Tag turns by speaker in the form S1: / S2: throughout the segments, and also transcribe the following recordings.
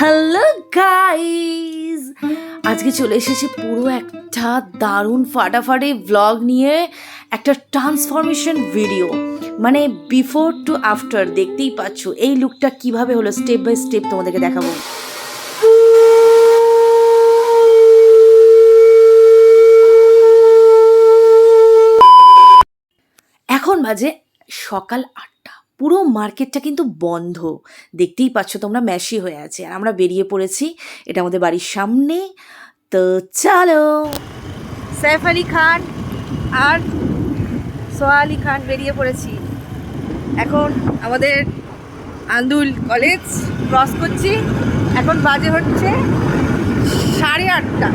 S1: Hello guys. আজকে চলে এসেছি পুরো একটা দারুণ ফাটাফাটি ভ্লগ নিয়ে একটা ট্রান্সফরমেশন ভিডিও মানে বিফোর টু আফটার দেখতেই পাচ্ছ এই লুকটা কীভাবে হলো স্টেপ বাই স্টেপ তোমাদেরকে দেখাবো। এখন বাজে সকাল আটটা। পুরো মার্কেটটা কিন্তু বন্ধ। দেখতেই পাচ্ছ তোমরা ম্যাশি হয়ে আছে। আর আমরা বেরিয়ে পড়েছি। এটা আমাদের বাড়ির সামনে। তো চলো।
S2: সৈফ আলী খান আর সোহা আলী খান বেরিয়ে পড়েছি। এখন আমাদের আন্দুল কলেজ ক্রস করছি। এখন বাজে হচ্ছে সাড়ে আটটা।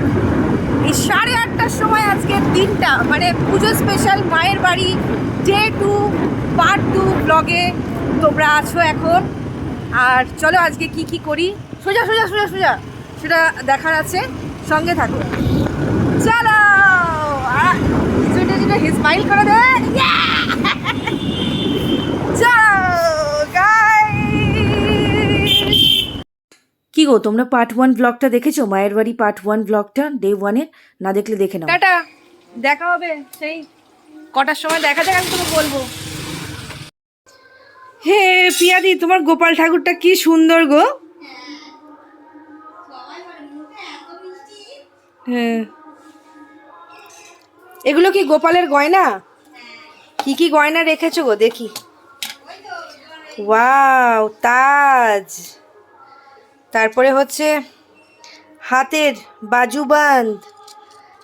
S2: এই সাড়ে আটটার সময় আজকের দিনটা মানে পুজো স্পেশাল মায়ের বাড়ি ডে টু পার্ট টু ব্লগে তোমরা আছো এখন। আর চলো আজকে কি কি করি? সোজা সোজা সোজা সোজা, সেটা দেখার আছে। সঙ্গে থাকো। চলো! হিসমাইল স্মাইল করে দে।
S1: কি গো তোমরা পার্ট ওয়ান ব্লগটা দেখেছ? মায়ের বাড়ি পার্ট ওয়ান ব্লগটা ডে ওয়ানের না দেখলে দেখে নাও।
S2: টাটা দেখা হবে। সেই কটার সময় দেখা যাক আমি তোমাকে বলব। হে পিয়াদি তোমার গোপাল ঠাকুরটা কি সুন্দর গো। হ্যাঁ এগুলো কি গোপালের গয়না? কি কি গয়না রেখেছো গো দেখি। ওয়াও তাজ। তারপরে হচ্ছে হাতের বাজুবান্ধ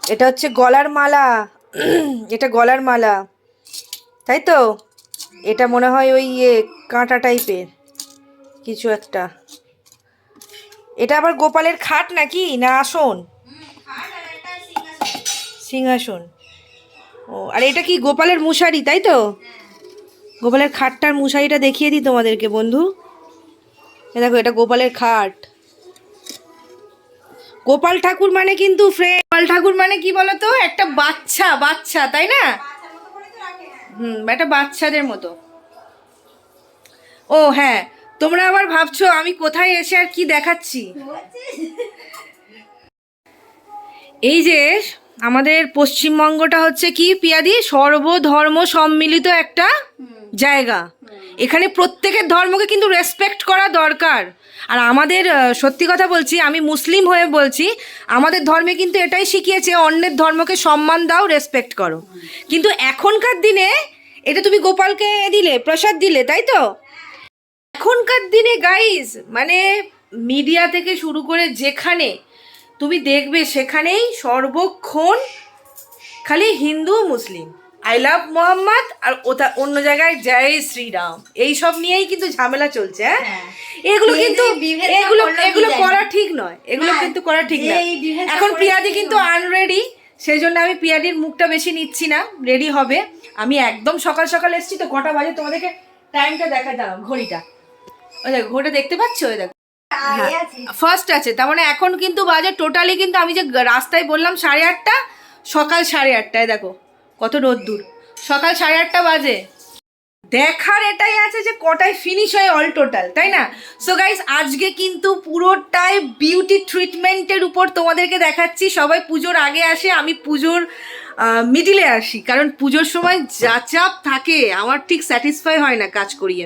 S2: এটা হচ্ছে গলার মালা। এটা গলার মালা। তাই তো? এটা মনে হয় ওই ইয়ে কাঁটা টাইপের কিছু একটা। এটা আবার গোপালের খাট নাকি? না, আসন? সিংহাসন। ও, আর এটা কি গোপালের মুশারি, তাই তো? গোপালের খাটটার মুশারিটা দেখিয়ে দিই তোমাদেরকে, বন্ধু। এ দেখো, এটা গোপালের খাট। গোপাল ঠাকুর মানে কিন্তু ফ্রেন্ড গোপাল ঠাকুর মানে কি বলতো? একটা বাচ্চা বাচ্চা, তাই না? হুম, একটা বাচ্চাদের মতো। ও হ্যাঁ তোমরা আবার ভাবছ আমি কোথায় এসে আর কি দেখাচ্ছি? এই যে আমাদের পশ্চিমবঙ্গটা হচ্ছে কি, পিয়াদি? সর্বধর্ম সম্মিলিত একটা জায়গা। এখানে প্রত্যেকের ধর্মকে কিন্তু রেসপেক্ট করা দরকার। আর আমাদের সত্যি কথা বলছি, আমি মুসলিম হয়ে বলছি, আমাদের ধর্মে কিন্তু এটাই শিখিয়েছে, অন্যের ধর্মকে সম্মান দাও রেসপেক্ট করো। কিন্তু এখনকার দিনে, এটা তুমি গোপালকে দিলে, প্রসাদ দিলে, তাই তো? এখনকার দিনে গাইজ মানে মিডিয়া থেকে শুরু করে যেখানে তুমি দেখবে, সেখানেই সর্বক্ষণ খালি হিন্দু, মুসলিম। আই লাভ মোহাম্মদ আর ওটা অন্য জায়গায় জয় শ্রীরাম। এই সব নিয়েই কিন্তু ঝামেলা চলছে হ্যাঁ? এগুলো কিন্তু এগুলো এগুলো করা ঠিক নয়। এগুলো কিন্তু করা ঠিক না। এখন পিয়াদি কিন্তু আনরেডি সেই জন্য আমি পিয়াদির মুখটা বেশি নিচ্ছি না। রেডি হবে। আমি একদম সকাল সকাল এসেছি তো কটা বাজে তোমাদেরকে টাইমটা দেখা দাও ঘড়িটা। ওই দেখো ঘড়িটা দেখতে পাচ্ছ? ওই দেখো। ফার্স্ট আছে। তার মানে এখন কিন্তু বাজে টোটালি কিন্তু আমি যে রাস্তায় বললাম সাড়ে আটটা সকাল সাড়ে আটটায় দেখো। কত রোদ্দুর। সকাল সাড়ে আটটা বাজে। দেখার এটাই আছে যে কটায় ফিনিশ হয় অল টোটাল তাই না? সো গাইস আজকে কিন্তু পুরোটাই বিউটি ট্রিটমেন্টের উপর তোমাদেরকে দেখাচ্ছি। সবাই পুজোর আগে আসে, আমি পুজোর মিডিলে আসি। কারণ পুজোর সময় যা চাপ থাকে, আমার ঠিক স্যাটিসফাই হয় না কাজ করিয়ে।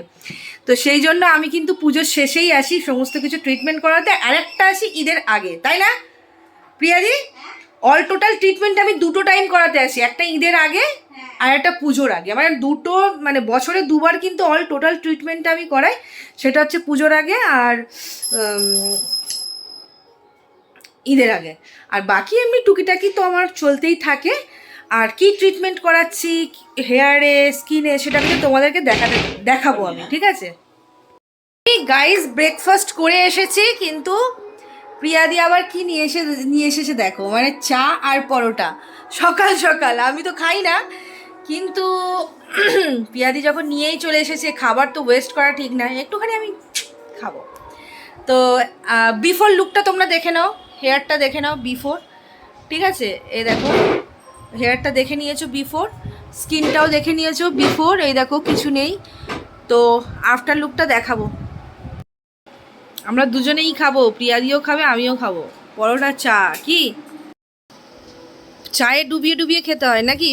S2: তো সেই জন্য আমি কিন্তু পুজোর শেষেই আসি সমস্ত কিছু ট্রিটমেন্ট করাতে। আর একটা আসি ঈদের আগে, তাই না? প্রিয়াদি? অল টোটাল ট্রিটমেন্ট আমি দুটো টাইম করাতে আসি একটা ঈদের আগে আর একটা পুজোর আগে। মানে দুটো মানে বছরে দুবার কিন্তু অল টোটাল ট্রিটমেন্ট আমি করাই সেটা হচ্ছে পুজোর আগে আর ঈদের আগে। আর বাকি এমনি টুকিটাকি তো আমার চলতেই থাকে। আর কি ট্রিটমেন্ট করাচ্ছি হেয়ারে স্কিনে সেটা কিন্তু তোমাদেরকে দেখাতে দেখাবো আমি ঠিক আছে? গাইস ব্রেকফাস্ট করে এসেছি কিন্তু প্রিয়াদি আবার কি নিয়ে এসে, নিয়ে এসেছে দেখো মানে চা আর পরোটা। সকাল সকাল, আমি তো খাই না, কিন্তু পিয়াদি যখন নিয়েই চলে এসেছে, খাবার তো ওয়েস্ট করা ঠিক না, একটুখানি আমি খাব। তো বিফোর লুকটা তোমরা দেখে নাও হেয়ারটা দেখে নাও বিফোর ঠিক আছে? এই দেখো হেয়ারটা দেখে নিয়েছো বিফোর স্কিনটাও দেখে নিয়েছো বিফোর এই দেখো, কিছু নেই। তো আফটার লুকটা দেখাবো। আমরা দুজনেই খাব প্রিয়াদিও খাবে আমিও খাব। পরোটা চা কি? চায়ে ডুবিয়ে ডুবিয়ে খেতে হয় নাকি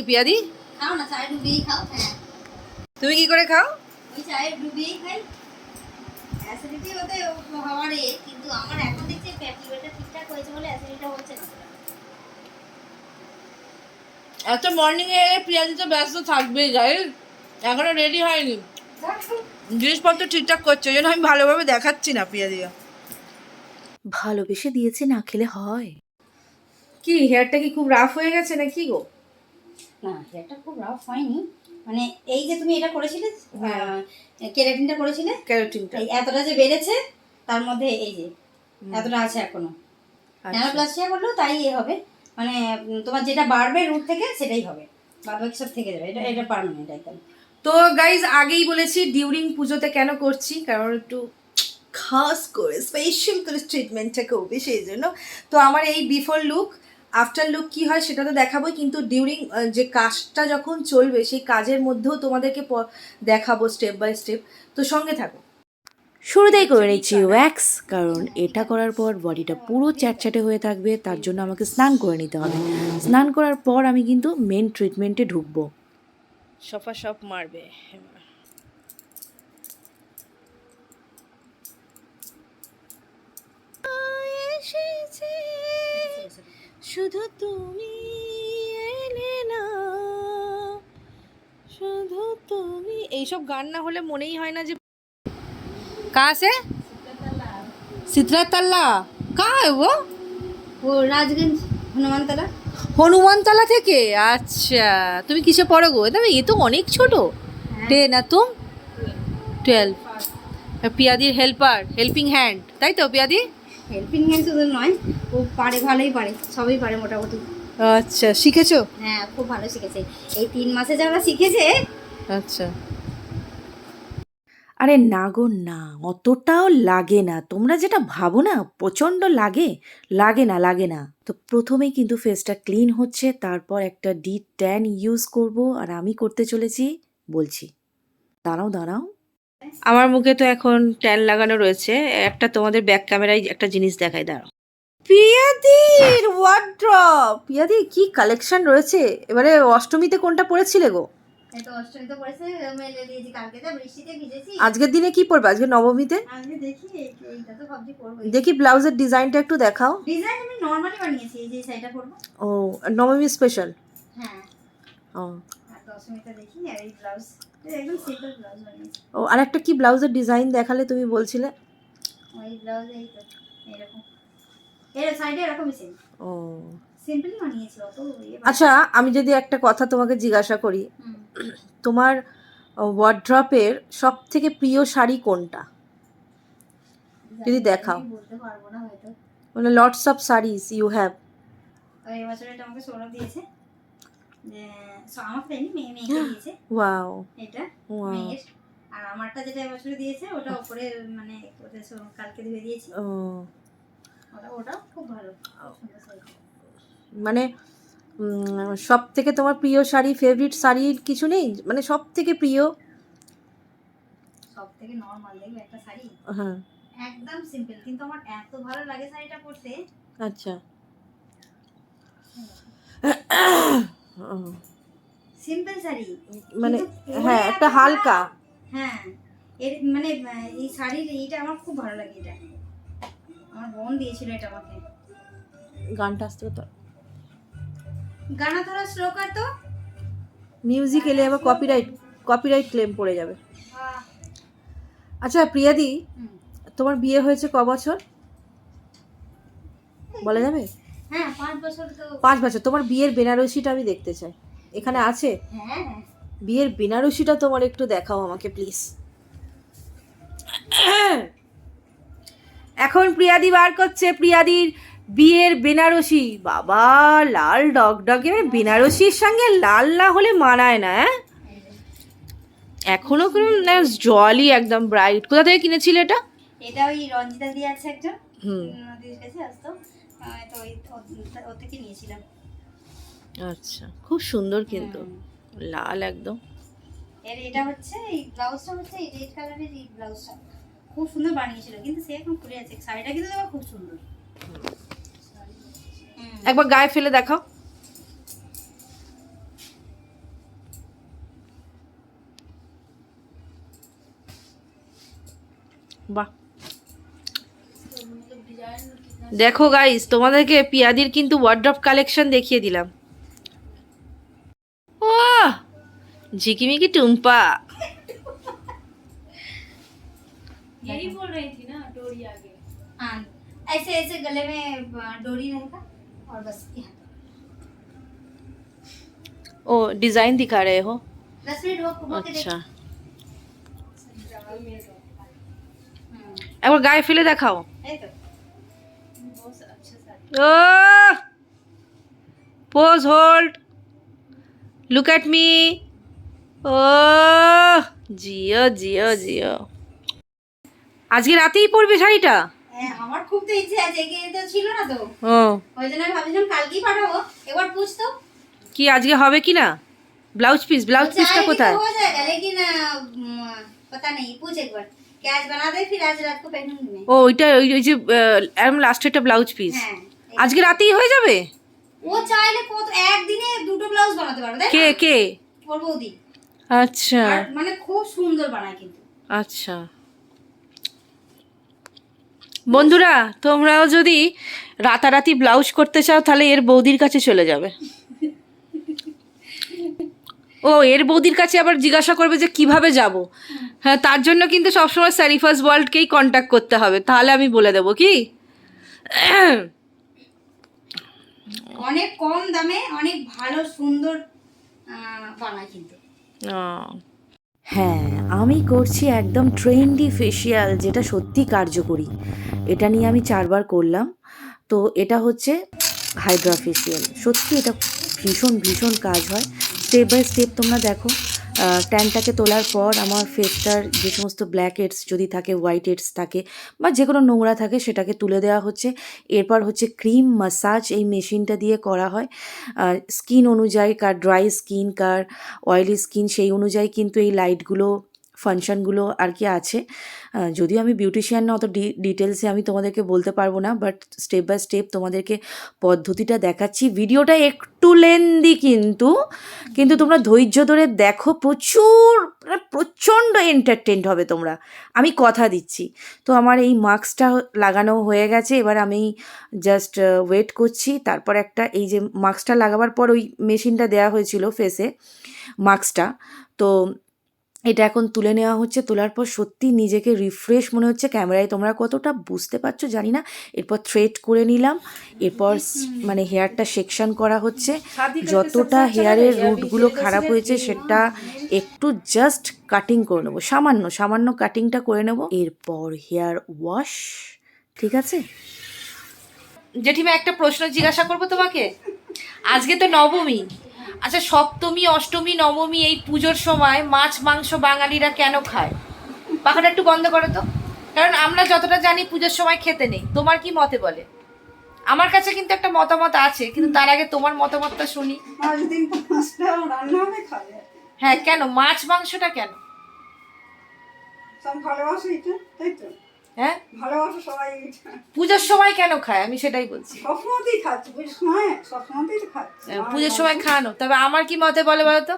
S3: খাও হ্যাঁ।
S2: তুমি কি করে খাও? এত মর্নিং এ প্রিয়াদি তো ব্যস্ত থাকবেই গাইজ এখনও রেডি হয়নি। জিনিসপত্র ঠিকঠাক করছে ওই জন্য আমি ভালোভাবে দেখাচ্ছি না প্রিয়াদিয়া
S1: ভালোবেসে দিয়েছে না খেলে হয়।
S2: কি হেয়ারটা কি খুব রাফ হয়ে গেছে না কি গো?
S3: না হেয়ারটা খুব রাফ হয়নি। মানে এই যে তুমি এটা করেছিলে কেরাটিনটা করেছিলে?
S2: ক্যারোটিনটা
S3: এই এতটা যে বেড়েছে তার মধ্যে এই যে এতটা আছে এখনও। ন্যানোপ্লাস্টিয়া করলেও তাই এ হবে। মানে তোমার যেটা বাড়বে রুট থেকে সেটাই হবে। বাদ বাকি সব থেকে যাবে। এটা এটা পারমানেন্ট একদম।
S2: তো গাইজ আগেই বলেছি ডিউরিং পুজোতে কেন করছি? কারণ একটু খাস করে স্পেশাল করে ট্রিটমেন্টটা করবে সেই জন্য। তো আমার এই বিফোর লুক আফটার লুক কি হয় সেটা তো দেখাবোই কিন্তু ডিউরিং যে কাজটা যখন চলবে সেই কাজের মধ্যেও তোমাদেরকে দেখাবো স্টেপ বাই স্টেপ তো সঙ্গে থাকো।
S1: শুরুতেই করে নিচ্ছি ওয়্যাক্স কারণ এটা করার পর বডিটা পুরো চ্যাটচ্যাটে হয়ে থাকবে তার জন্য আমাকে স্নান করে নিতে হবে। স্নান করার পর আমি কিন্তু মেন ট্রিটমেন্টে ঢুকবো।
S2: সফা সব মারবে। শুধু তুমি এলে না। শুধু তুমি এইসব গান না হলে মনেই হয় না যে কা সে? সিদ্ধার্থ কা ও?
S3: ও রাজগঞ্জ হনুমানতলা।
S2: হনুমানতলা থেকে? আচ্ছা তুমি কিসে পড়ো গো? তবে এ তো অনেক ছোট। টেন আর তুম? টুয়েলভ। পিয়াদির হেল্পার হেল্পিং হ্যান্ড তাই তো পিয়াদি?
S3: হেল্পিং হ্যান্ড শুধু নয় ও পারে ভালোই পারে সবই পারে মোটামুটি।
S2: আচ্ছা শিখেছো?
S3: হ্যাঁ খুব ভালো শিখেছে। এই তিন মাসে যারা শিখেছে
S2: আচ্ছা।
S1: আরে না গো না। অতটাও লাগে না। তোমরা যেটা ভাবো না প্রচণ্ড লাগে। লাগে না লাগে না। তো প্রথমেই কিন্তু ফেসটা ক্লিন হচ্ছে তারপর একটা ডি ট্যান ইউজ করব আর আমি করতে চলেছি বলছি। দাঁড়াও দাঁড়াও।
S2: আমার মুখে তো এখন ট্যান লাগানো রয়েছে। একটা তোমাদের ব্যাক ক্যামেরায় একটা জিনিস দেখাই দাঁড়াও। পিয়াদির ওয়ার্ড্রপ পিয়াদি কি কালেকশন রয়েছে? এবারে অষ্টমীতে কোনটা পড়েছিলে গো?
S3: তো অষ্টমী তো পড়েছে মেলে দিয়েছি কালকে। তো বৃষ্টিতে ভিজেছি।
S2: আজকের দিনে কি পড়বে আজকে নবমীতে?
S3: আজকে দেখি এইটা তো ভাবছি করব
S2: দেখি ব্লাউজের ডিজাইনটা একটু দেখাও।
S3: ডিজাইন আমি নর্মালি বানিয়েছি এই যে শাড়িটা পরবো।
S2: ও নবমী স্পেশাল
S3: হ্যাঁ।
S2: ও।
S3: আর
S2: ও একটা কি ব্লাউজের ডিজাইন দেখালে তুমি বলছিলে?
S3: ওই ব্লাউজ এই তো এরকম এর সাইডে এরকমই সেম
S2: ও।
S3: সিম্পলি বানিয়েছি অত
S2: আচ্ছা আমি যদি একটা কথা তোমাকে জিজ্ঞাসা করি তোমার ওয়ার্ড্রপের সব থেকে প্রিয় শাড়ি কোনটা? যদি দেখাও।
S3: আমি বলতে পারব না হয়তো।
S2: মানে lots of saris you have
S3: তো এই বছর এটা আমাকে সৌরভ দিয়েছে। যে আমাকে দেয়নি মেয়ে মেয়েকে দিয়েছে।
S2: ওয়াও
S3: এটা মেয়ের। আর আমারটা যেটা এবছর দিয়েছে ওটা উপরে মানে ওটা কালকে ধুয়ে দিয়েছি।
S2: ও
S3: ওটা ওটাও খুব ভালো।
S2: মানে সব থেকে তোমার প্রিয় শাড়ি ফেভারিট শাড়ির কিছু নেই? মানে সব থেকে প্রিয়?
S3: সব থেকে নর্মাল একটা শাড়ি?
S2: হ্যাঁ।
S3: একদম সিম্পল কিন্তু আমার এত ভালো লাগে শাড়িটা পরতে।
S2: আচ্ছা।
S3: সিম্পল শাড়ি
S2: মানে হ্যাঁ একটা হালকা।
S3: হ্যাঁ এর মানে এই শাড়ির এইটা আমার খুব ভালো লাগে এটা। আমার বোন দিয়েছিল এটা আমাকে।
S2: গানটা আসতে তো।
S3: গানা ধরা শ্লোকার তো?
S2: মিউজিক এলে আবার কপিরাইট কপিরাইট ক্লেম পড়ে যাবে। আচ্ছা প্রিয়াদি তোমার বিয়ে হয়েছে ক বছর? বলা যাবে?
S3: হ্যাঁ পাঁচ বছর তো।
S2: পাঁচ বছর। তোমার বিয়ের বেনারসিটা আমি দেখতে চাই। এখানে আছে?
S3: হ্যাঁ হ্যাঁ।
S2: বিয়ের বেনারসিটা তোমার একটু দেখাও আমাকে প্লিজ এখন প্রিয়াদি বার করছে। প্রিয়াদির বিয়ের বেনারসি। বাবা লাল ডগডগে মানে বেনারসির সঙ্গে লাল না হলে মানায় না হ্যাঁ এখনও কোনো জলই একদম ব্রাইট কোথা থেকে কিনেছিলে এটা?
S3: এটা ওই রঞ্জিতা দিয়ে আছে একজন।
S2: হুম।
S3: কাছে আসতো। তো ওই থেকে নিয়েছিলাম।
S2: আচ্ছা খুব সুন্দর কিন্তু। লাল একদম।
S3: এর এটা হচ্ছে এই ব্লাউজটা হচ্ছে এই রেড কালারের এই ব্লাউজটা। খুব সুন্দর বানিয়েছিল কিন্তু সে এখন খুলে আছে। শাড়িটা কিন্তু খুব সুন্দর। হুম।
S2: একবার গায়ে ফেলে দেখাও বাহ দেখো গাইস তোমাদেরকে পিয়াদির কিন্তু ওয়ার্ড্রপ কালেকশন দেখিয়ে দিলাম ও ঝিকিমিকি টুম্পা
S3: हाँ ऐसे ऐसे गले में अ, डोरी रहेगा और बस यहाँ
S2: ओ डिजाइन दिखा रहे हो
S3: दस मिनट हो हो के
S2: अच्छा
S3: देखो हम्म,
S2: একবার গায়ে ফেলে দেখাও
S3: है तो
S2: ও pose hold look at me ও জিও জিও জিও আজকে রাতেই পরবে শাড়িটা
S3: হ্যাঁ, আমার খুব তো ইচ্ছে আছে এগিয়ে তো ছিল না তো
S2: ও
S3: ওই জন্য আমি ভাবছিলাম কালকেই পাঠাবো একবার पूछ तो
S2: কি আজকে হবে কি না ব্লাউজ পিস ব্লাউজ পিসটা
S3: चाहे भी
S2: কোথায়
S3: तो हो जाएगा लेकिन अ, म, पता नहीं पूछ एक बार कि आज बना दे फिर आज रात को पहनूंगी मैं
S2: ও ওইটা ওই ওই যে একদম লাস্টেরটা ব্লাউজ পিস
S3: হ্যাঁ
S2: আজকে রাতেই হয়ে যাবে
S3: ও চাইলে কত একদিনে দুটো ব্লাউজ বানাতে পারবে তাই
S2: কে
S3: না?
S2: কে
S3: ওর বৌদি
S2: আচ্ছা
S3: আর মানে খুব সুন্দর বানায় কিন্তু
S2: আচ্ছা বন্ধুরা তোমরাও যদি রাতারাতি ব্লাউজ করতে চাও তাহলে এর বৌদির কাছে চলে যাবে। ও এর বৌদির কাছে আবার জিজ্ঞাসা করবে যে কীভাবে যাব। হ্যাঁ তার জন্য কিন্তু সবসময় স্যারিফাস ওয়ার্ল্ডকেই কন্ট্যাক্ট করতে হবে। তাহলে আমি বলে দেবো কি?
S3: অনেক কম দামে অনেক ভালো সুন্দর বানায় কিন্তু।
S1: হ্যাঁ আমি করছি একদম ট্রেন্ডি ফেসিয়াল যেটা সত্যি কার্যকরী। এটা নিয়ে আমি চারবার করলাম। তো এটা হচ্ছে হাইড্রা ফেসিয়াল সত্যি এটা ভীষণ ভীষণ কাজ হয়। স্টেপ বাই স্টেপ তোমরা দেখো। ট্যানটাকে তোলার পর আমার ফেসটার যে সমস্ত ব্ল্যাক হেডস যদি থাকে হোয়াইট হেডস থাকে বা যে কোনো নোংরা থাকে, সেটাকে তুলে দেওয়া হচ্ছে। এরপর হচ্ছে ক্রিম মাসাজ এই মেশিনটা দিয়ে করা হয়। স্কিন অনুযায়ী কার ড্রাই স্কিন কার অয়েলি স্কিন সেই অনুযায়ী কিন্তু এই লাইটগুলো ফাংশনগুলো আর কি আছে। যদিও আমি বিউটিশিয়ান না, অত ডিটেলসে আমি তোমাদেরকে বলতে পারব না, বাট স্টেপ বাই স্টেপ তোমাদেরকে পদ্ধতিটা দেখাচ্ছি। ভিডিওটা একটু লেন্দি কিন্তু কিন্তু তোমরা ধৈর্য ধরে দেখো, প্রচুর মানে প্রচণ্ড এন্টারটেন্ট হবে তোমরা। আমি কথা দিচ্ছি। তো আমার এই মাস্কটা লাগানো হয়ে গেছে, এবার আমি জাস্ট ওয়েট করছি। তারপর একটা এই যে মাস্কটা লাগাবার পর ওই মেশিনটা দেওয়া হয়েছিল ফেসে মাস্কটা। তো এটা এখন তুলে নেওয়া হচ্ছে তোলার পর সত্যি নিজেকে রিফ্রেশ মনে হচ্ছে। ক্যামেরায় তোমরা কতটা বুঝতে পারছ জানি না। এরপর থ্রেড করে নিলাম। এরপর মানে হেয়ারটা সেকশন করা হচ্ছে। যতটা হেয়ারের রুটগুলো খারাপ হয়েছে সেটা একটু জাস্ট কাটিং করে নেব। সামান্য সামান্য কাটিংটা করে নেব। এরপর হেয়ার ওয়াশ ঠিক আছে?
S2: জেঠিমা একটা প্রশ্ন জিজ্ঞাসা করব তোমাকে? আজকে তো নবমী। আচ্ছা সপ্তমী অষ্টমী নবমী এই পুজোর সময় মাছ মাংস বাঙালিরা কেন খায়? পাখাটা একটু বন্ধ করো তো। কারণ আমরা যতটা জানি পুজোর সময় খেতে নেই। তোমার কি মতে বলে? আমার কাছে কিন্তু একটা মতামত আছে কিন্তু তার আগে তোমার মতামতটা শুনি। হ্যাঁ কেন? মাছ মাংসটা কেন?
S4: ভালোবাসে এটা তাই তো?
S2: হ্যাঁ?
S4: ভালোবাসে সবাই।
S2: পুজোর সময় কেন খায়? আমি সেটাই বলছি।
S4: সবসময়তেই খাচ্ছে বুঝিস সময় সবসময়তেই তো
S2: হ্যাঁ, পুজোর সময় খাওয়ানো। তবে আমার কি মতে বলে বলো তো?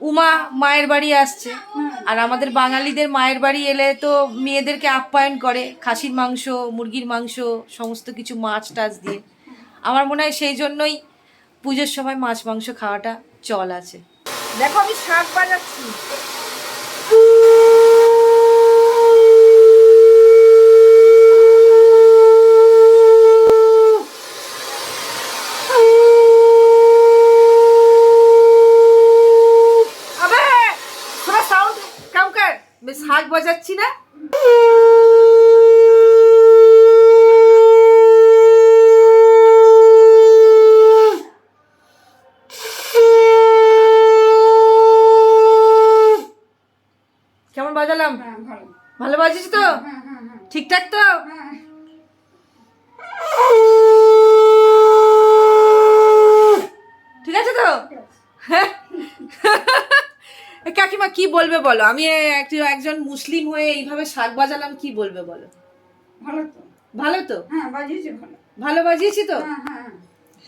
S2: উমা মায়ের বাড়ি আসছে। আর আমাদের বাঙালিদের মায়ের বাড়ি এলে তো মেয়েদেরকে আপ্যায়ন করে। খাসির মাংস মুরগির মাংস সমস্ত কিছু মাছ টাছ দিয়ে। আমার মনে হয় সেই জন্যই পুজোর সময় মাছ মাংস খাওয়াটা চল আছে। দেখো আমি শাক বাজাচ্ছি বাজাচ্ছি না। কেমন বাজালাম?
S4: হ্যাঁ ভালো।
S2: বাজিস তো?
S4: হ্যাঁ হ্যাঁ
S2: ঠিকঠাক তো? ঠিক আছে তো? হ্যাঁ। কাকিমা কি বলবে বলো? আমি একজন- মুসলিম হয়ে এইভাবে শাক বাজালাম কি বলবে বলো?
S4: ভালো তো।
S2: ভালো তো?
S4: হ্যাঁ বাজিয়েছে ভালো।
S2: ভালো বাজিয়েছি তো?
S4: হ্যাঁ হ্যাঁ হ্যাঁ।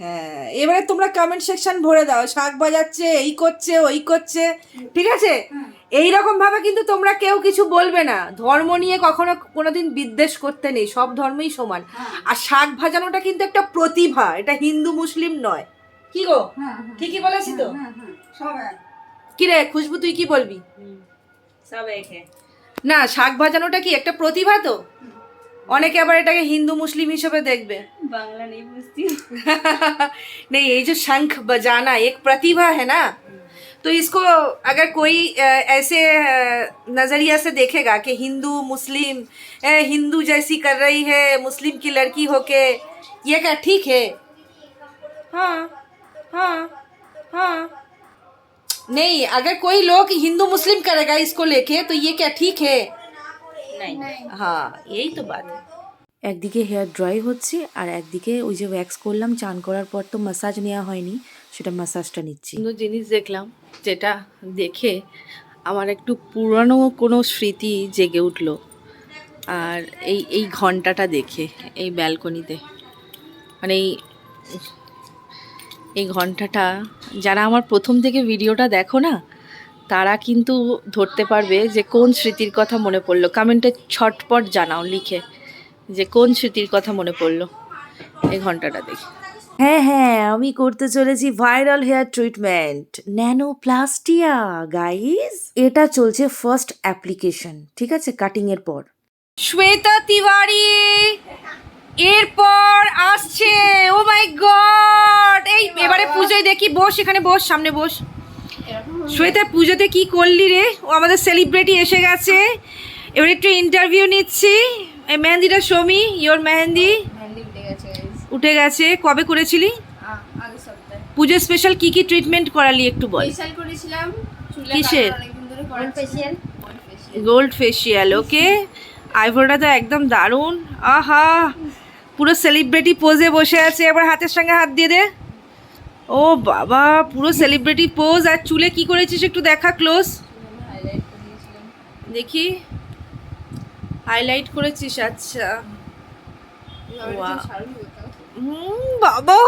S2: হ্যাঁ এবারে তোমরা কমেন্ট সেকশন ভরে দাও শাক বাজাচ্ছে এই করছে ওই করছে ঠিক আছে? এই রকম ভাবে কিন্তু তোমরা কেউ কিছু বলবে না। ধর্ম নিয়ে কখনো কোনোদিন বিদ্বেষ করতে নেই সব ধর্মই সমান। আর শাক ভাজানোটা কিন্তু একটা প্রতিভা এটা হিন্দু মুসলিম নয়। কি গো? ঠিকই বলেছি তো?
S4: সব
S2: কি রে খুশবু তুই কি বলবি না শাক ভাজানোটা কি একটা প্রতিভা তো অনেকে আবার এটাকে হিন্দু মুসলিম হিসেবে দেখবে
S3: বাংলা নেই বুঝতি
S2: नहीं ये जो शंख बजाना एक प्रतिभा है ना तो इसको अगर कोई अ, ऐसे अ, नजरिया से देखेगा कि हिंदू मुस्लिम अ, हिंदू जैसी कर रही है मुस्लिम की लड़की होके ये क्या ठीक है हाँ हाँ हाँ नहीं अगर कोई लोग हिंदू मुस्लिम करेगा इसको लेके तो ये क्या ठीक है नहीं हाँ यही तो बात है
S1: একদিকে হেয়ার ড্রাই হচ্ছে আর একদিকে ওই যে ওয়্যাক্স করলাম চান করার পর তো মাসাজ নেওয়া হয়নি সেটা মাসাজটা নিচ্ছি
S5: সুন্দর জিনিস দেখলাম যেটা দেখে আমার একটু পুরানো কোনো স্মৃতি জেগে উঠলো আর এই এই ঘন্টাটা দেখে এই ব্যালকনিতে মানে এই এই ঘন্টাটা যারা আমার প্রথম থেকে ভিডিওটা দেখো না তারা কিন্তু ধরতে পারবে যে কোন স্মৃতির কথা মনে পড়ল। কমেন্টে ছটপট জানাও লিখে যে কোন স্মৃতির কথা মনে পড়ল এই ঘন্টাটা দেখে।
S1: হ্যাঁ হ্যাঁ আমি করতে চলেছি viral hair treatment. Nanoplastia guys এটা চলছে ফার্স্ট অ্যাপ্লিকেশন ঠিক আছে? কাটিং এর পর।
S2: শ্বেতা তিওয়ারি! এরপর আসছে ও মাই গড এই এবারে পুজোয় দেখি বস এখানে বস সামনে বস। শ্বেতা পুজোতে কি করলি রে? ও আমাদের সেলিব্রিটি এসে গেছে। এবার একটু ইন্টারভিউ নিচ্ছি। এই মেহেন্দিটা সমি ইয়োর মেহেন্দি। উঠে গেছে কবে করেছিলি? পুজো স্পেশাল কি কি ট্রিটমেন্ট করালি একটু বল।
S6: করেছিলাম
S2: কিসের?
S3: ফেসিয়াল
S2: গোল্ড ফেশিয়াল ওকে আইব্রোটা তো একদম দারুণ। আহা! পুরো সেলিব্রিটি পোজে বসে আছে। এবার হাতের সঙ্গে হাত দিয়ে দে। ও বাবা পুরো সেলিব্রিটি পোজ আর চুলে কি করেছিস একটু দেখা ক্লোজ
S6: করে
S2: দেখি। হাইলাইট করেছিস আচ্ছা। বাবা।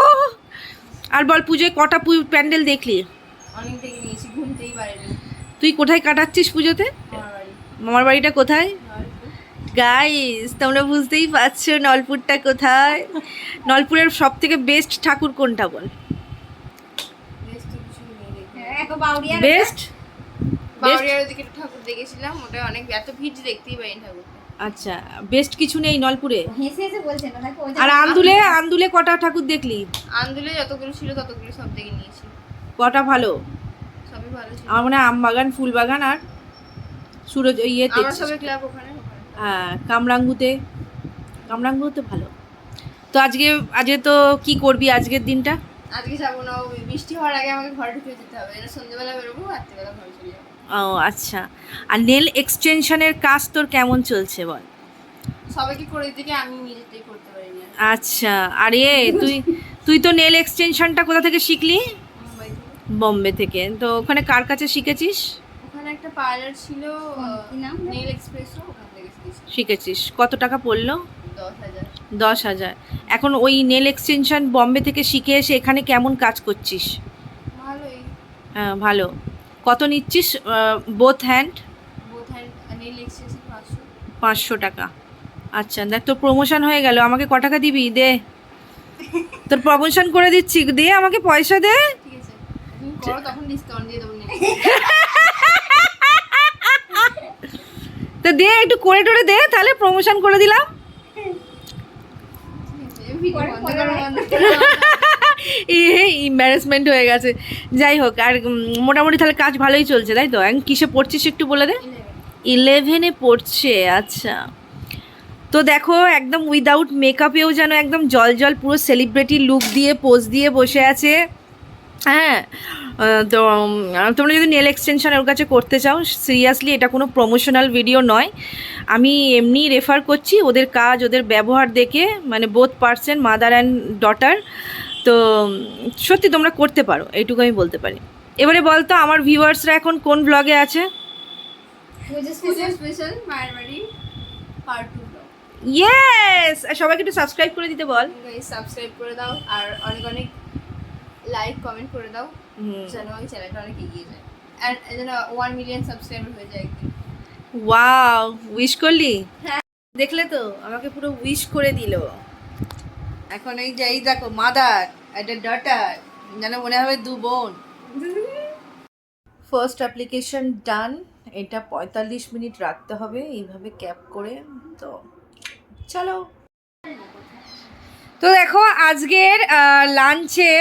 S2: আর বল পুজোয় কটা প্যান্ডেল দেখলি?
S6: অনেক থেকে নিয়েছি ঘুমতেই পারিনি।
S2: তুই কোথায় কাটাচ্ছিস পুজোতে? মামার বাড়িটা কোথায়? গাইস তোমরা বুঝতেই পারছ নলপুরটা কোথায়? নলপুরের সব থেকে বেস্ট ঠাকুর কোনটা বল?
S6: দেখি
S3: বাউরিয়া
S2: বেস্ট
S6: ঠাকুর দেখেছিলাম ওটা অনেক এত ভিড় দেখতেই
S2: আচ্ছা বেস্ট কিছু নেই নলপুরে?
S3: হেসে হেসে বলছেন না দেখো ওই যে
S2: আর আন্দুলে আন্দুলে কটা ঠাকুর দেখলি?
S6: আন্দুলে যতগুলো ছিল ততগুলো সব থেকে নিয়েছি।
S2: কটা ভালো?
S6: সবই ভালো
S2: আমার মনে হয় আমবাগান ফুলবাগান আর সুরজ ইয়েতে
S6: আমরা সবাই ক্লাব ওখানে। ওখানে।
S2: হ্যাঁ কামরাঙ্গুতে কামরাঙ্গুতে ভালো। তো আজকে আজকে তো কি করবি আজকের দিনটা?
S6: আজকে যাব না বৃষ্টি হওয়ার আগে আমাকে ঘরে ঢুকে যেতে হবে। এটা সন্ধ্যেবেলা বেরোবো রাত্রিবেলা ঘরে চলে যাব।
S2: ও আচ্ছা। আর নেল এক্সটেনশনের কাজ তোর কেমন চলছে বল?
S6: সবাইকে করে দিতে আমি নিজেতেই করতে পারি না
S2: আচ্ছা। আরে তুই তুই তো নেল এক্সটেনশনটা কোথা থেকে শিখলি?
S6: মুম্বাই থেকে।
S2: বম্বে থেকে। তো ওখানে কার কাছে শিখেছিস?
S6: ওখানে একটা পার্লার ছিল
S3: কি নাম?
S6: নেল এক্সপ্রেসও
S2: শিখেছিস। কত টাকা পড়ল?
S6: দশ হাজার।
S2: এখন ওই নেল এক্সটেনশন বম্বে থেকে শিখে এসে এখানে কেমন কাজ করছিস? হ্যাঁ ভালো। কত নিচ্ছিস both hand
S6: both hand nail এক্সপ্রেসের পাঁচশো।
S2: টাকা। আচ্ছা দেখ তোর প্রমোশন হয়ে গেল। আমাকে ক টাকা দিবি? দে। তোর প্রমোশন করে দিচ্ছি। দে আমাকে পয়সা দে।
S6: ঠিক আছে। তখন ডিসকাউন্ট দিয়ে দেবো নেল
S2: তো দে, একটু করে টোরে দে, তাহলে প্রমোশন করে দিলাম। ইম্বারেসমেন্ট হয়ে গেছে। যাই হোক, আর মোটামুটি তাহলে কাজ ভালোই চলছে, তাই তো? এখন কিসে পড়ছিস একটু বলে দে? ইলেভেনে পড়ছে আচ্ছা। তো দেখো, একদম উইদাউট মেকআপেও যেন একদম জল জল পুরো সেলিব্রিটি লুক দিয়ে পোজ দিয়ে বসে আছে। হ্যাঁ তো তোমরা যদি নেল এক্সটেনশন ওর কাছে করতে চাও সিরিয়াসলি এটা কোনো প্রমোশনাল ভিডিও নয়। আমি এমনি রেফার করছি ওদের কাজ ওদের ব্যবহার দেখে মানে both person mother and daughter তো সত্যি তোমরা করতে পারো এইটুকু আমি বলতে পারি। এবারে বলতো আমার ভিউয়ার্সরা এখন কোন ব্লগে আছে? ইয়েস সবাইকে একটু সাবস্ক্রাইব করে দিতে বল।
S6: সাবস্ক্রাইব করে দাও। আর অনেক অনেক লাইক কমেন্ট করে দাও যেন ওই চ্যানেলটা অনেক এগিয়ে যায়। আর যেন ওয়ান মিলিয়ন সাবস্ক্রাইবার হয়ে যায় একদিন।
S2: ওয়াও উইশ করলি?
S6: হ্যাঁ।
S2: দেখলে তো আমাকে পুরো উইশ করে দিল। এখন এই যে এই দেখো মাদার একটা ডটার যেন মনে হবে দু বোন। ফার্স্ট অ্যাপ্লিকেশন ডান এটা পঁয়তাল্লিশ মিনিট রাখতে হবে এইভাবে ক্যাপ করে তো চলো। তো দেখো আজকের লাঞ্চে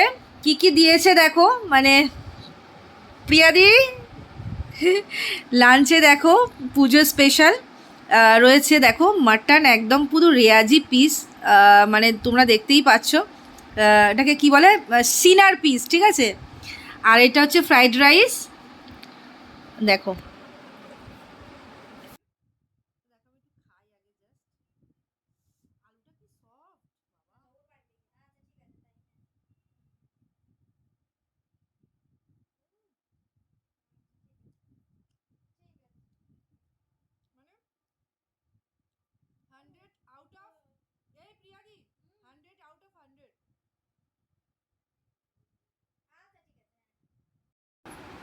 S2: কি কি দিয়েছে দেখো? মানে প্রিয়াদি, লাঞ্চে দেখো পুজো স্পেশাল রয়েছে দেখো মাটন একদম পুরো রেয়াজি পিস মানে তোমরা দেখতেই পাচ্ছ। এটাকে কি বলে? সিনার পিস ঠিক আছে? আর এটা হচ্ছে ফ্রাইড রাইস দেখো।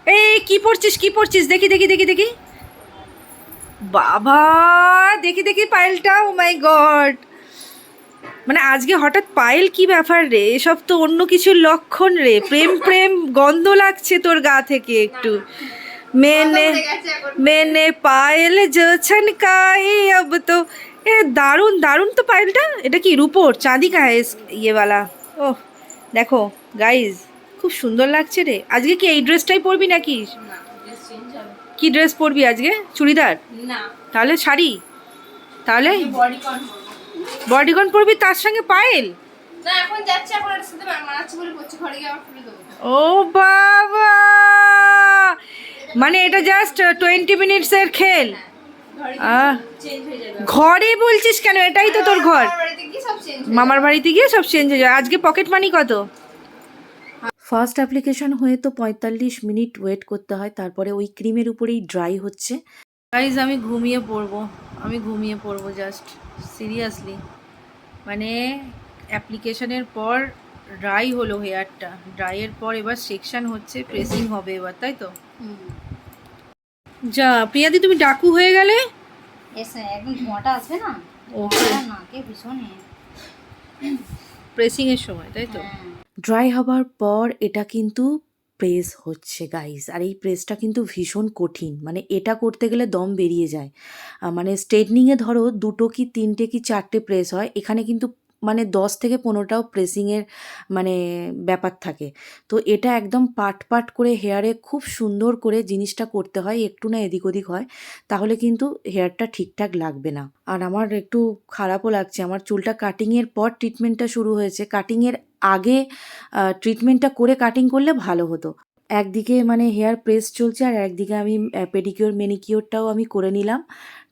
S2: এই কি পড়ছিস কি পড়ছিস দেখি দেখি দেখি দেখি। বাবা দেখি দেখি পায়েলটা ও মাই গড মানে আজকে হঠাৎ পায়েল কি ব্যাপার রে? এসব তো অন্য কিছু লক্ষণ রে। প্রেম প্রেম গন্ধ লাগছে তোর গা থেকে একটু। মেনে মেনে পায়েল জছন কাই অব তো এ দারুণ দারুণ তো পায়েলটা। এটা কি রুপোর? চাঁদি কা ইয়ে, ইয়েওয়ালা। ওহ দেখো গাইজ খুব সুন্দর লাগছে রে। আজকে কি এই ড্রেসটাই পরবি নাকি? কি ড্রেস পরবি আজকে? চুড়িদার?
S6: না।
S2: তাহলে শাড়ি? তাহলে?
S6: বডি কন
S2: বডিগন পরবি তার সঙ্গে পায়েল?
S6: খুলে
S2: ও বাবা! মানে এটা জাস্ট টোয়েন্টি মিনিটসের খেল।
S6: ঘরে
S2: আহ,
S6: চেঞ্জ হয়ে
S2: ঘরে বলছিস কেন? এটাই তো তোর ঘর। মামার বাড়িতে গিয়ে সব চেঞ্জ হয়ে যায় আজকে পকেট মানি কত?
S1: ফার্স্ট অ্যাপ্লিকেশন হয়ে তো পঁয়তাল্লিশ মিনিট ওয়েট করতে হয় তারপরে ওই ক্রিমের উপরেই ড্রাই হচ্ছে।
S2: গাইজ আমি ঘুমিয়ে পড়ব আমি ঘুমিয়ে পড়ব জাস্ট সিরিয়াসলি মানে অ্যাপ্লিকেশনের পর ড্রাই হলো হেয়ারটা ড্রাইয়ের পর এবার সেকশন হচ্ছে প্রেসিং হবে এবার তাই তো? যা প্রিয়াদি তুমি ডাকু হয়ে গেলে?
S3: এসে একদম ধোঁয়াটা আসবে না?
S2: ওকে।
S3: নাকে ভীষণ।
S2: প্রেসিংয়ের সময় তাই তো?
S3: হ্যাঁ।
S1: ড্রাই হবার পর এটা কিন্তু প্রেস হচ্ছে গাইস আর এই প্রেসটা কিন্তু ভীষণ কঠিন। মানে এটা করতে গেলে দম বেরিয়ে যায়। মানে স্ট্রেটনিংয়ে ধরো দুটো কি তিনটে কি চারটে প্রেস হয়, এখানে কিন্তু মানে দশ থেকে পনেরোটাও প্রেসিংয়ের মানে ব্যাপার থাকে। তো এটা একদম পাট পাট করে হেয়ারে খুব সুন্দর করে জিনিসটা করতে হয়, একটু না এদিক ওদিক হয়, তাহলে কিন্তু হেয়ারটা ঠিকঠাক লাগবে না। আর আমার একটু খারাপও লাগছে, আমার চুলটা কাটিংয়ের পর ট্রিটমেন্টটা শুরু হয়েছে। কাটিংয়ের আগে ট্রিটমেন্টটা করে কাটিং করলে ভালো হতো। একদিকে মানে হেয়ার প্রেস চলছে আর একদিকে আমি পেডিকিওর মেনিকিওরটাও আমি করে নিলাম।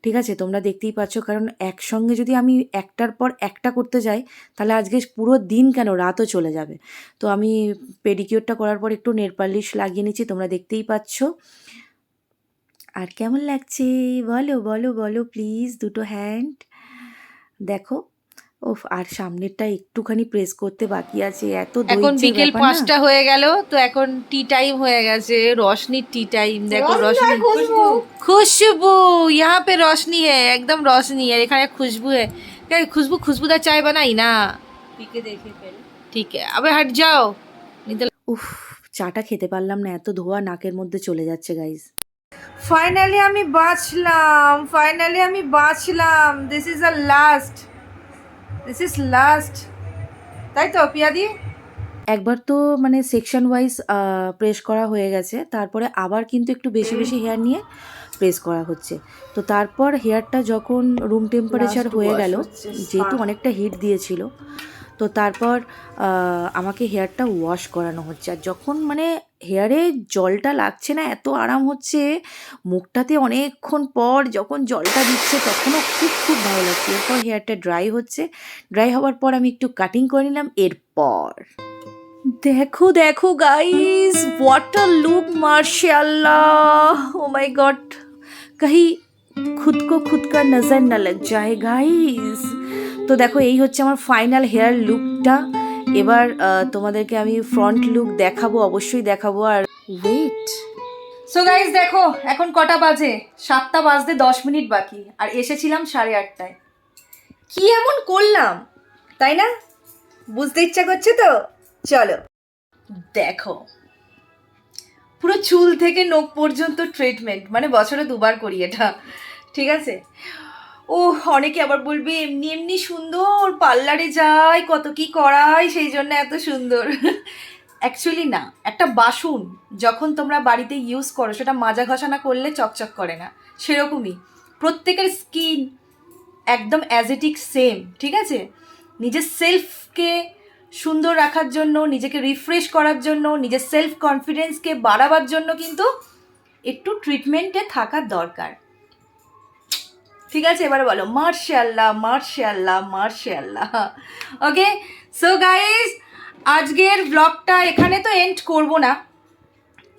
S1: ঠিক আছে, তোমরা দেখতেই পাচ্ছ। কারণ একসঙ্গে যদি আমি একটার পর একটা করতে যাই, তাহলে আজকে পুরো দিন কেন? রাতও চলে যাবে। তো আমি পেডিকিওরটা করার পর একটু নেরপালিশ লাগিয়ে নিচ্ছি, তোমরা দেখতেই পাচ্ছ। আর কেমন লাগছে? বলো বলো বলো প্লিজ দুটো হ্যান্ড দেখো ওফ আর সামনেরটা একটুখানি প্রেস করতে বাকি আছে এত
S2: এখন
S1: ধৈর্যের
S2: বিকেল
S1: ব্যাপার না।
S2: পাঁচটা হয়ে গেল তো এখন টি টাইম হয়ে গেছে রশনির টি টাইম দেখো রশনি खुशबू यहाँ पे रोशनी है एकदम रोशनी है এখানে खुशबू है क्या खुशबू खुशबूदार चाय बनाई ना पी के देखे पहले ठीक है अबे हट जाओ नहीं तो
S1: উফ চাটা খেতে পারলাম না এত ধোয়া নাকের মধ্যে চলে যাচ্ছে গাইজ
S2: ফাইনালি আমি বাঁচলাম ফাইনালি আমি বাঁচলাম this is a last this is last তাই তো পিয়াদি?
S1: একবার তো মানে সেকশন ওয়াইজ প্রেস করা হয়ে গেছে। তারপরে আবার কিন্তু একটু বেশি বেশি হেয়ার নিয়ে প্রেস করা হচ্ছে। তো তারপর হেয়ারটা যখন রুম টেম্পারেচার হয়ে গেল যেহেতু অনেকটা হিট দিয়েছিল তো তারপর আমাকে হেয়ারটা ওয়াশ করানো হচ্ছে। আর যখন মানে হেয়ারে জলটা লাগছে না, এত আরাম হচ্ছে। মুখটাতে অনেকক্ষণ পর যখন জলটা দিচ্ছে, তখনও খুব খুব ভালো লাগছে। এরপর হেয়ারটা ড্রাই হচ্ছে। ড্রাই হওয়ার পর আমি একটু কাটিং করে নিলাম। এরপর দেখো দেখো গাইস ওয়াটার লুক মার্শাল্লাহ ও মাই গড কাহি খুদ কো খুদ কা নজর না লাগ যায় গাইস তো দেখো, এই হচ্ছে আমার ফাইনাল হেয়ার লুকটা এবার তোমাদেরকে আমি ফ্রন্ট লুক দেখাবো অবশ্যই দেখাবো আর ওয়েট
S2: সো গাইজ দেখো এখন কটা বাজে? সাতটা বাজতে দশ মিনিট বাকি আর এসেছিলাম সাড়ে আটটায়। কি এমন করলাম? তাই না? বুঝতে ইচ্ছা করছে তো? চলো। দেখো পুরো চুল থেকে নোক পর্যন্ত ট্রিটমেন্ট মানে বছরে দুবার করি এটা ঠিক আছে? ও অনেকে আবার বলবে, এমনি এমনি সুন্দর, পার্লারে যায় কত কি করায় সেই জন্য এত সুন্দর। অ্যাকচুয়ালি না, একটা বাসন যখন তোমরা বাড়িতে ইউজ করো, সেটা মাজা ঘষা না করলে চকচক করে না, সেরকমই। প্রত্যেকের স্কিন একদম অ্যাজেটিক সেম ঠিক আছে? নিজের সেলফকে সুন্দর রাখার জন্য, নিজেকে রিফ্রেশ করার জন্য, নিজের সেলফ কনফিডেন্সকে বাড়াবার জন্য কিন্তু একটু ট্রিটমেন্টে থাকা দরকার। ঠিক আছে? এবার বলো, মার্শাল্লাহ মার্শাল্লাহ মার্শাল্লাহ। ওকে সো গাইস আজকের ব্লগটা এখানে তো এন্ড করব না।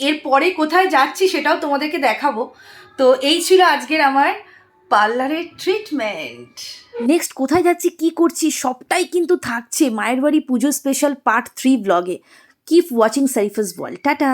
S2: এরপরে কোথায় যাচ্ছি সেটাও তোমাদেরকে দেখাবো। তো এই ছিল আজকের আমার পার্লারের ট্রিটমেন্ট
S1: নেক্সট কোথায় যাচ্ছি, কি করছি, সবটাই কিন্তু থাকছে মায়ের বাড়ি পুজো স্পেশাল পার্ট থ্রি ব্লগে কিপ ওয়াচিং সাইফাস বল টাটা!